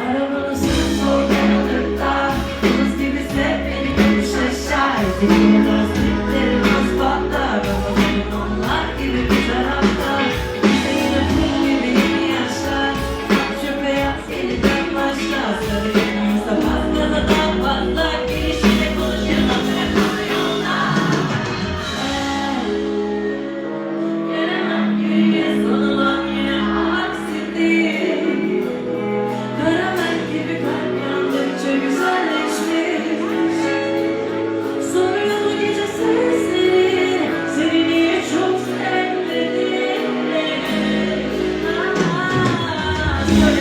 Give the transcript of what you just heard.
Aramızı zor yanıklar Kız gibi sev beni gülüş 네.